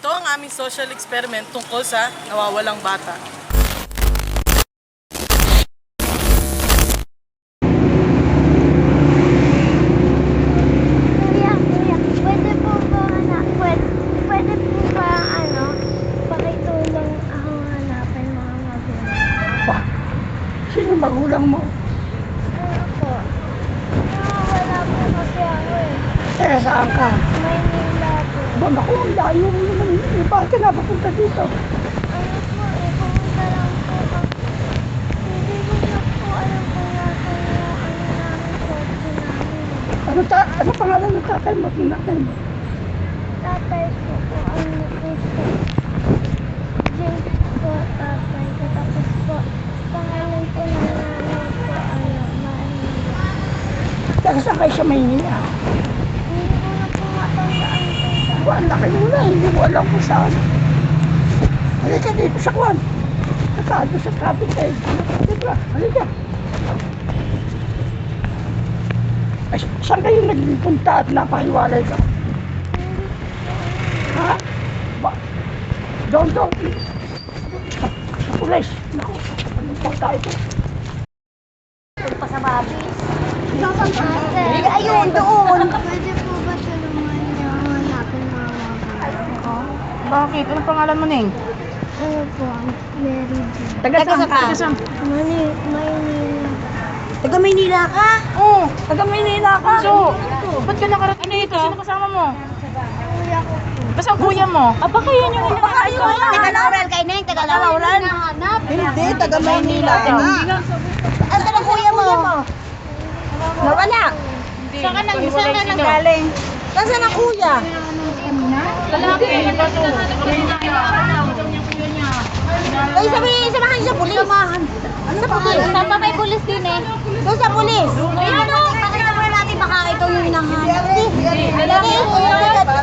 Ito ang aming social experiment tungkol sa nawawalang bata. Kuya, kuya, pwede po ba, na, pwede, pwede po ba, ano, pakitulong hanapin mga magulang? Pa, sino magulang mo? Ano po? Wala po kasi ako eh. Eh, saan ka? Maynila po. Ba, naku, ang layo mo naman. Eh, bakit ka napapunta dito? Ano po, eh, pumunta lang po ako. Hindi ko na po alam kung nasa yung ano namin kotse namin. Ano, ta ano pangalan ng tatay mo? Ng nanay mo? Tatay ko po, ano po po. James po, tatay ko. Tapos po, pangalan po ng nanay ko, ano, Maynila. Taga saan kayo sa Maynila? Hindi ko na po matandaan po sa Ba, ang laki mo na. Hindi mo alam kung saan. Halika dito sa kwan. Nakado sa traffic light. Halika, halika. Ay, saan kayo nagpunta at napahiwalay ka? Ha? Ba? Doon, doon. Sa, sa pulis. Naku, ano po tayo ito? Ate, Ayun, doon. pwede po ba tulungan niyo ako hanapin mga magulang ko? Bakit? Anong pangalan mo, Ning? Ano po, Mary B. Taga saan ka? Mani, Maynila. Taga Maynila ka? Oo, taga Maynila ka. So, ba't ka nakarating dito? Sino kasama mo? Kuya ko po. Basta ang kuya mo? Ah, baka yun yung Baka yun yung Taga Laurel kay Ning, taga Laurel. Hindi, taga Maynila ka. Ang taga kuya mo? Nawala. Saan ka nang, saan ka nang galing? Nasaan ang kuya? Lalaki. Ay, sabi, samahan niyo sa pulis. Samahan. Sa pulis. Saan pa may pulis din eh? Doon sa pulis. Ayun o, pakita mo natin baka ito yung hinahanap. Lalaki.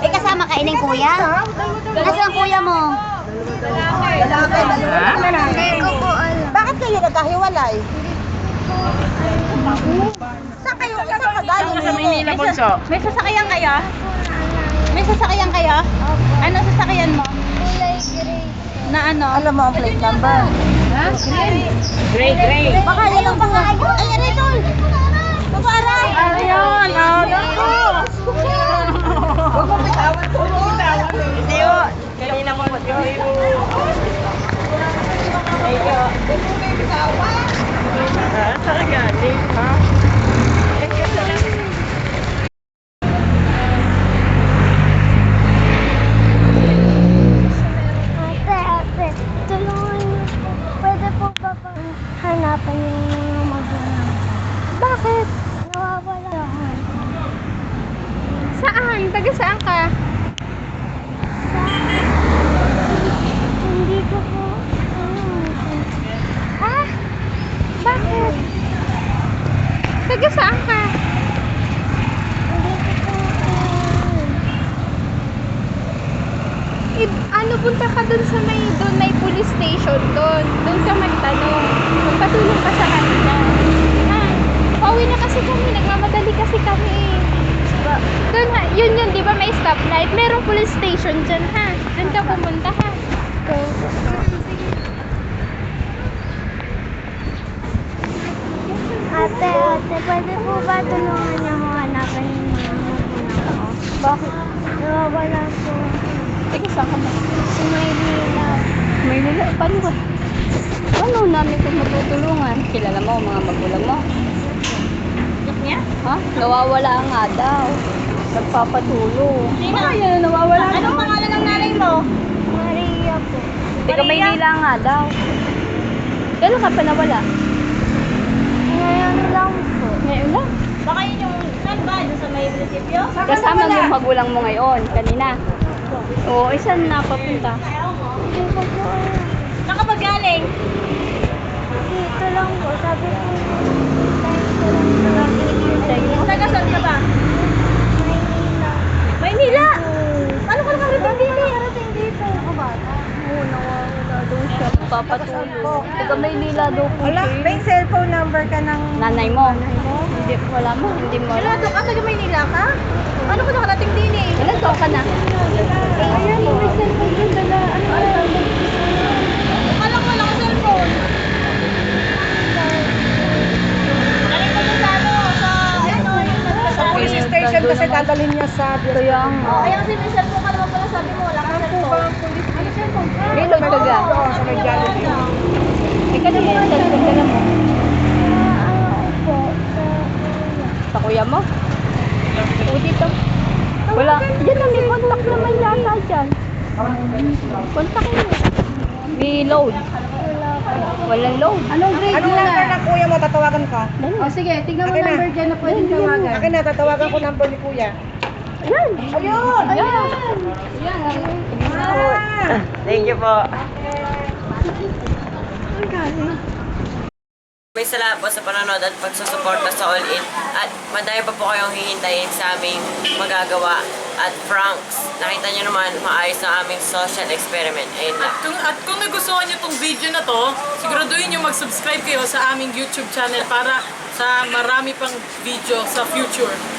Eh, kasama ka ining kuya? Nasaan ang kuya mo? Lalaki, Hindi po alam. Bakit kayo nagkahiwalay? Saan kayo? Saan ka galing? Sa Maynila, Bunso. May sasakyan kaya? May sasakyan kaya? Ano sasakyan mo? Kulay gray. Na ano? Alam mo ang plate number. Ha? Gray, gray. Baka yan ang baka. Ay, aray, tol. Baka aray. Ayun, oh, naku. Huwag mo bitawan. Huwag mo bitawan. Hindi yun. Kanina mo ba yun? Ayun. Ah, saan galing, ha? Magulang? Bakit? Nawawala ako. Saan? Taga saan ka? Hindi ko po, ano, Ah? Bakit? Taga saan ka? hindi ko po, ano, I, ano, punta ka dun sa may, dun may police station dun. Dun ka magtanong. Magpatulong ka sa kanila. Ha? Pauwi na kasi kami. Nagmamadali kasi kami eh. Ba- Dun nga, yun yun, di ba may stoplight? Merong police station dyan ha. Dun ka pumunta ha. Ate, ate, pwede po ba tulungan niyo ako hanapin yung mga? Bakit? Nawawala po. Taga saan ka ba? Si Maynila. May nila. Paano ba? Paano namin kung matutulungan? Kilala mo mga magulang mo? niya? Ha? Nawawala nga daw. Nagpapatulong. Baka yan, nawawala Anong pangalan ng nanay mo? Maria po. Teka, Maynila nga daw. Kailan ka pa nawala? Ngayon lang po. Ngayon lang. Baka yun yung, saan ba? Doon sa may munisipyo? Kasama mo yung magulang mo ngayon, kanina. Oo, isan na papunta? Hindi ko po alam. Saan ka ba galing? Dito lang po. Sabi ko, time ko lang po. Papatulog. Taga Maynila daw po Wala, siya. may cellphone number ka ng Nanay mo. nanay mo? Hindi, wala mo. Hindi mo alam. Sigurado ka, taga Maynila ka? Ano ko nakarating din eh? Ilan ka na? Ayan, may cellphone yun. Dala, ano, ano, ano? na wala cellphone. Galing ko yung sa ano, sa ano, yung sa station kasi dadalhin niya sa Kaya nga. Oh, Kaya kasi O dito. Wala. Yan na, may contact naman yata dyan. Contact mo. May load. Walang load. Anong grade Anong number na? kuya mo? Tatawagan ka. O sige, tignan mo Akin na. number dyan na pwedeng tawagan. Akin na, tatawagan ko number ni kuya. Ayan. Ayun! Ayan. Thank you po. May salamat po sa panonood at pagsusuporta sa All In. At madami pa po kayong hihintayin sa aming magagawa at pranks. Nakita nyo naman, maayos ang aming social experiment. Ayun. At kung, at kung nagustuhan niyo tong video na to, siguraduhin niyo mag-subscribe kayo sa aming YouTube channel para sa marami pang video sa future.